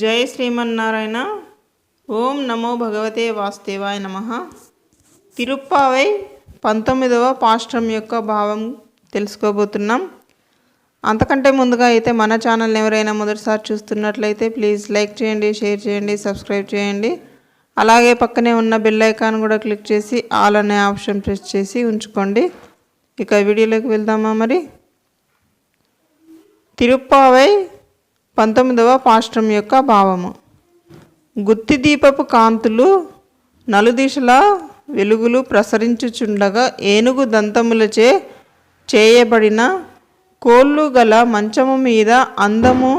జై శ్రీమన్నారాయణ. ఓం నమో భగవతే వాసుదేవాయ నమ. తిరుప్పావై పంతొమ్మిదవ పాష్ట్రం యొక్క భావం తెలుసుకోబోతున్నాం. అంతకంటే ముందుగా అయితే మన ఛానల్ని ఎవరైనా మొదటిసారి చూస్తున్నట్లయితే ప్లీజ్ లైక్ చేయండి షేర్ చేయండి సబ్స్క్రైబ్ చేయండి. అలాగే పక్కనే ఉన్న బెల్ ఐకాన్ కూడా క్లిక్ చేసి ఆల్ అనే ఆప్షన్ ప్రెస్ చేసి ఉంచుకోండి. ఇక వీడియోలోకి వెళ్దామా మరి? తిరుప్పావై పంతొమ్మిదవ పాష్టం యొక్క భావము. గుత్తి దీపపు కాంతులు నలుదిశలా వెలుగులు ప్రసరించుచుండగా ఏనుగు దంతములచే చేయబడిన కోళ్ళు గల మంచము మీద అందము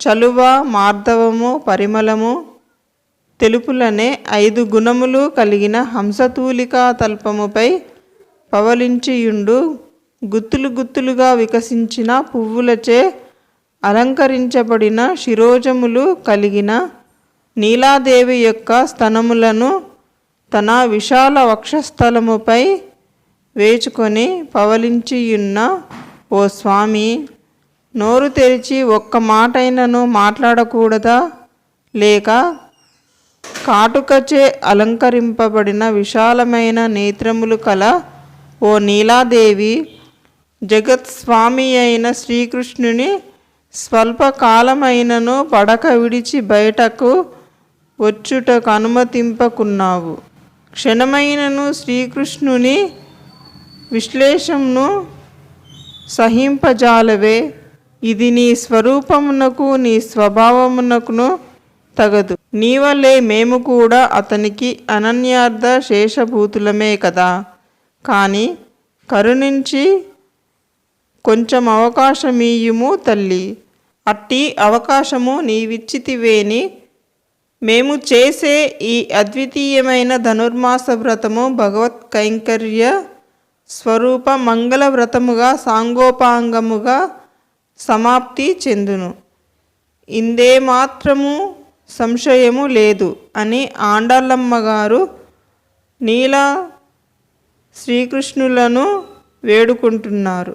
చలువ మార్ధవము పరిమళము తెలుపులనే ఐదు గుణములు కలిగిన హంసతూలికా తల్పముపై పవలించియుండు గుత్తులు గుత్తులుగా వికసించిన పువ్వులచే అలంకరించబడిన శిరోజములు కలిగిన నీలాదేవి యొక్క స్తనములను తన విశాల వక్షస్థలముపై వేచుకొని పవలించియున్న ఓ స్వామి నోరు తెరిచి ఒక్క మాటైనను మాట్లాడకూడదా? లేక కాటుకచే అలంకరింపబడిన విశాలమైన నేత్రములు కల ఓ నీలాదేవి జగత్ స్వామి అయిన శ్రీకృష్ణుని స్వల్పకాలమైనను పడక విడిచి బయటకు వచ్చుటకు అనుమతింపకున్నావు. క్షణమైనను శ్రీకృష్ణుని విశ్లేషంను సహింపజాలవే. ఇది నీ స్వరూపమునకు నీ స్వభావమునకును తగదు. నీవలే మేము కూడా అతనికి అనన్యార్థ శేషభూతులమే కదా. కానీ కరుణించి కొంచెం అవకాశమీయుము తల్లి. అట్టి అవకాశము నీవిచ్చితివేని. మేము చేసే ఈ అద్వితీయమైన ధనుర్మాస వ్రతము భగవత్ కైంకర్య స్వరూప మంగళ వ్రతముగా సాంగోపాంగముగా సమాప్తి చెందును. ఇందే మాత్రము సంశయము లేదు అని ఆండాళ్ళమ్మ గారు నీల శ్రీకృష్ణులను వేడుకుంటున్నారు.